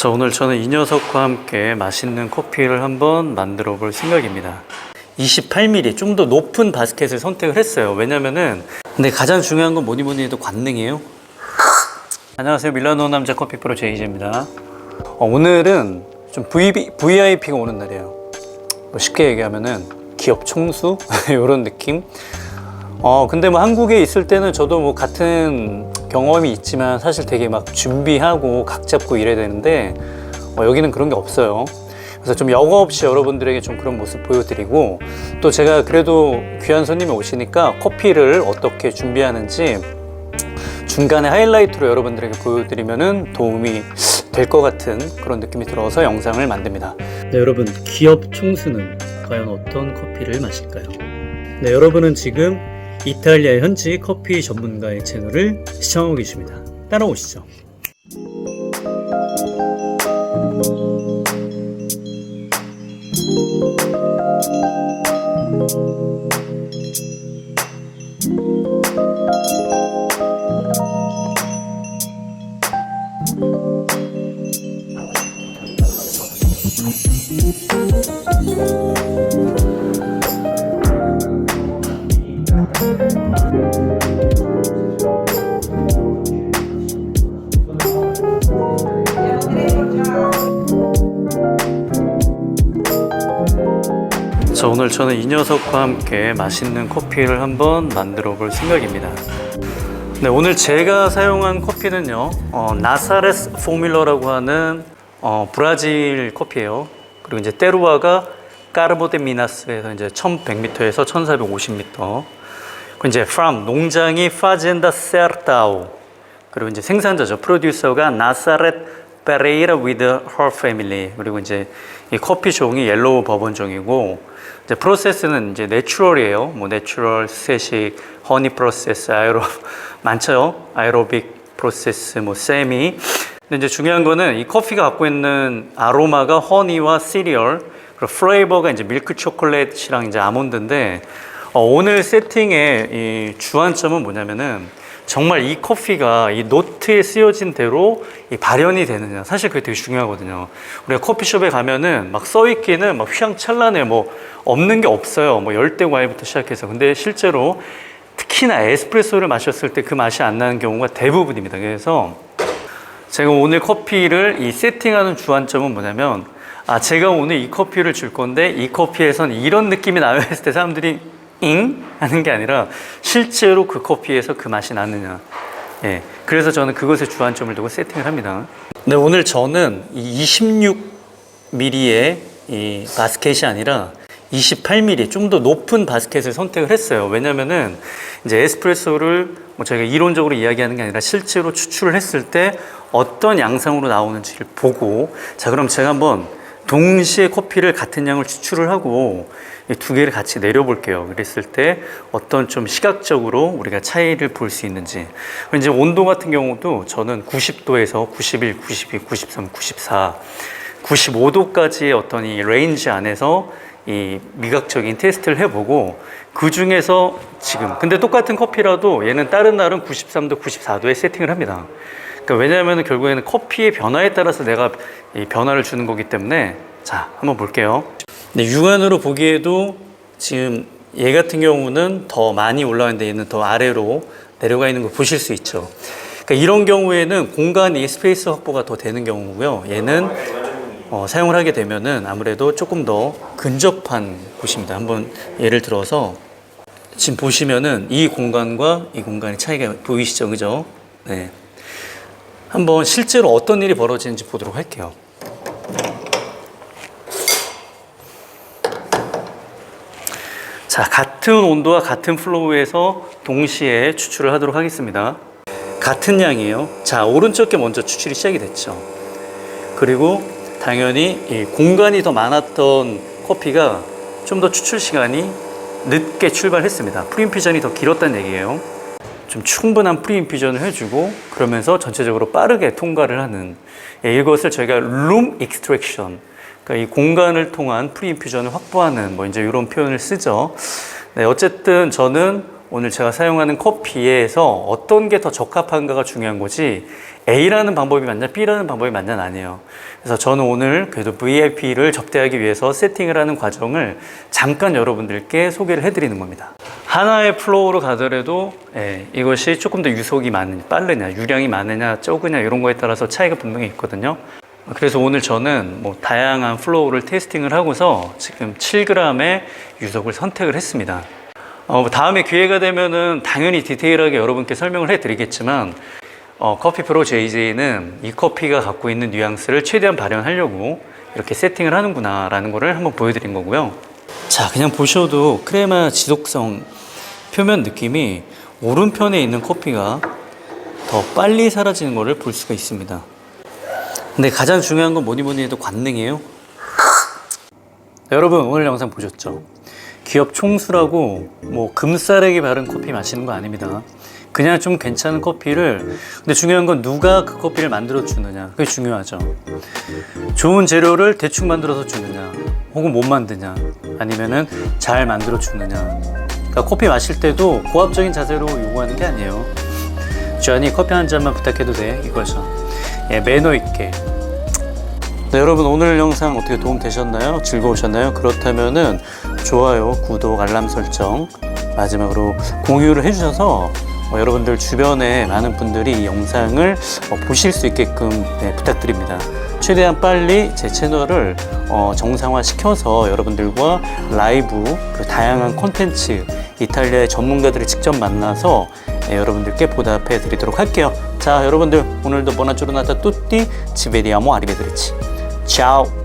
자, 오늘 저는 이 녀석과 함께 맛있는 커피를 한번 만들어 볼 생각입니다. 28mm 좀 더 높은 바스켓을 선택을 했어요. 왜냐면은 근데 가장 중요한 건 뭐니 뭐니 해도 관능이에요. 안녕하세요. 밀라노 남자 커피 프로 제이제입니다. 어, 오늘은 좀 VB, VIP가 오는 날이에요. 뭐 쉽게 얘기하면은 기업 총수 이런 느낌. 어 근데 뭐 한국에 있을 때는 저도 뭐 같은 경험이 있지만 사실 되게 막 준비하고 각 잡고 이래야 되는데 어, 여기는 그런 게 없어요. 그래서 좀 여과 없이 여러분들에게 좀 그런 모습 보여드리고 또 제가 그래도 귀한 손님이 오시니까 커피를 어떻게 준비하는지 중간에 하이라이트로 여러분들에게 보여드리면은 도움이 될 것 같은 그런 느낌이 들어서 영상을 만듭니다. 네, 여러분 기업 총수는 과연 어떤 커피를 마실까요? 네, 여러분은 지금 이탈리아 현지 커피 전문가의 채널을 시청하고 계십니다. 따라오시죠. 자, 오늘 저는 이 녀석과 함께 맛있는 커피를 한번 만들어 볼 생각입니다. 네, 오늘 제가 사용한 커피는요, 어, 나사레스 포뮬러라고 하는 어, 브라질 커피예요. 그리고 이제 때루아가 까르보데 미나스에서 이제 1100m에서 1450m. 그리고 이제 from 농장이 파젠다 세르타오. 그리고 이제 생산자죠. 프로듀서가 나사렛 페레이라 with her family. 그리고 이제 이 커피 종이 옐로우 버번 종이고 이제 프로세스는 이제 내추럴이에요. 뭐 내추럴, 세식, 허니 프로세스, 아이로 많죠. 아이로빅 프로세스, 뭐 세미. 근데 이제 중요한 거는 이 커피가 갖고 있는 아로마가 허니와 시리얼, 그리고 플레이버가 이제 밀크 초콜릿이랑 이제 아몬드인데 어, 오늘 세팅의 이 주안점은 뭐냐면은 정말 이 커피가 이 노트에 쓰여진 대로 이 발현이 되느냐 사실 그게 되게 중요하거든요. 우리가 커피숍에 가면은 막 써있기는 막 휘황찬란해 뭐 없는 게 없어요. 뭐 열대 과일부터 시작해서 근데 실제로 특히나 에스프레소를 마셨을 때 그 맛이 안 나는 경우가 대부분입니다. 그래서 제가 오늘 커피를 이 세팅하는 주안점은 뭐냐면 아 제가 오늘 이 커피를 줄 건데 이 커피에선 이런 느낌이 나요 했을 때 사람들이 잉 하는 게 아니라 실제로 그 커피에서 그 맛이 나느냐. 예. 그래서 저는 그것에 주안점을 두고 세팅을 합니다. 네 오늘 저는 이 26mm의 이 바스켓이 아니라 28mm 좀 더 높은 바스켓을 선택을 했어요. 왜냐면은 이제 에스프레소를 뭐 저희가 이론적으로 이야기하는 게 아니라 실제로 추출을 했을 때 어떤 양상으로 나오는지를 보고 자 그럼 제가 한번 동시에 커피를 같은 양을 추출을 하고 이 두 개를 같이 내려볼게요. 그랬을 때 어떤 좀 시각적으로 우리가 차이를 볼 수 있는지. 이제 온도 같은 경우도 저는 90도에서 91, 92, 93, 94, 95도까지의 어떤 이 레인지 안에서 이 미각적인 테스트를 해보고 그 중에서 지금 근데 똑같은 커피라도 얘는 다른 날은 93도, 94도에 세팅을 합니다. 그러니까 왜냐하면 결국에는 커피의 변화에 따라서 내가 이 변화를 주는 거기 때문에 자 한번 볼게요. 네, 육안으로 보기에도 지금 얘 같은 경우는 더 많이 올라와 있는데 얘는 더 아래로 내려가 있는 걸 보실 수 있죠. 그러니까 이런 경우에는 공간이 스페이스 확보가 더 되는 경우고요. 얘는 어, 사용을 하게 되면은 아무래도 조금 더 근접한 곳입니다. 한번 예를 들어서 지금 보시면은 이 공간과 이 공간의 차이가 보이시죠, 그죠? 네. 한번 실제로 어떤 일이 벌어지는지 보도록 할게요. 자, 같은 온도와 같은 플로우에서 동시에 추출을 하도록 하겠습니다. 같은 양이에요. 자, 오른쪽 게 먼저 추출이 시작이 됐죠. 그리고 당연히 이 공간이 더 많았던 커피가 좀 더 추출 시간이 늦게 출발했습니다. 프리인퓨전이 더 길었다는 얘기예요. 좀 충분한 프리인퓨전을 해주고 그러면서 전체적으로 빠르게 통과를 하는 예, 이것을 저희가 룸 익스트랙션 그러니까 이 공간을 통한 프리인퓨전을 확보하는 뭐 이제 이런 표현을 쓰죠. 네, 어쨌든 저는 오늘 제가 사용하는 커피에서 어떤 게 더 적합한가가 중요한 거지 A라는 방법이 맞냐 B라는 방법이 맞냐는 아니에요. 그래서 저는 오늘 그래도 VIP를 접대하기 위해서 세팅을 하는 과정을 잠깐 여러분들께 소개를 해드리는 겁니다. 하나의 플로우로 가더라도 예, 이것이 조금 더 유속이 많으냐, 빠르냐, 유량이 많으냐, 적으냐 이런 거에 따라서 차이가 분명히 있거든요. 그래서 오늘 저는 뭐 다양한 플로우를 테스팅을 하고서 지금 7g의 유속을 선택을 했습니다. 어, 다음에 기회가 되면은 당연히 디테일하게 여러분께 설명을 해드리겠지만 어, 커피 프로 JJ는 이 커피가 갖고 있는 뉘앙스를 최대한 발현하려고 이렇게 세팅을 하는구나라는 거를 한번 보여드린 거고요. 자, 그냥 보셔도 크레마 지속성 표면 느낌이 오른편에 있는 커피가 더 빨리 사라지는 것을 볼 수가 있습니다. 근데 가장 중요한 건 뭐니 뭐니 해도 관능이에요. 여러분 오늘 영상 보셨죠? 기업 총수라고 뭐 금싸레기 바른 커피 마시는 거 아닙니다. 그냥 좀 괜찮은 커피를 근데 중요한 건 누가 그 커피를 만들어 주느냐 그게 중요하죠. 좋은 재료를 대충 만들어서 주느냐 혹은 못 만드냐 아니면은 잘 만들어 주느냐 그러니까 커피 마실 때도 고압적인 자세로 요구하는 게 아니에요. 주한이 커피 한 잔만 부탁해도 돼 이거죠. 예, 매너 있게 네, 여러분 오늘 영상 어떻게 도움 되셨나요? 즐거우셨나요? 그렇다면은 좋아요, 구독, 알람 설정 마지막으로 공유를 해주셔서 어, 여러분들 주변에 많은 분들이 이 영상을 어, 보실 수 있게끔 네, 부탁드립니다. 최대한 빨리 제 채널을 어, 정상화 시켜서 여러분들과 라이브 그 다양한 콘텐츠 이탈리아의 전문가들을 직접 만나서 네, 여러분들께 보답해 드리도록 할게요. 자, 여러분들 오늘도 보나조르나타 뚜띠 지베리아모 아리베드리치. ciao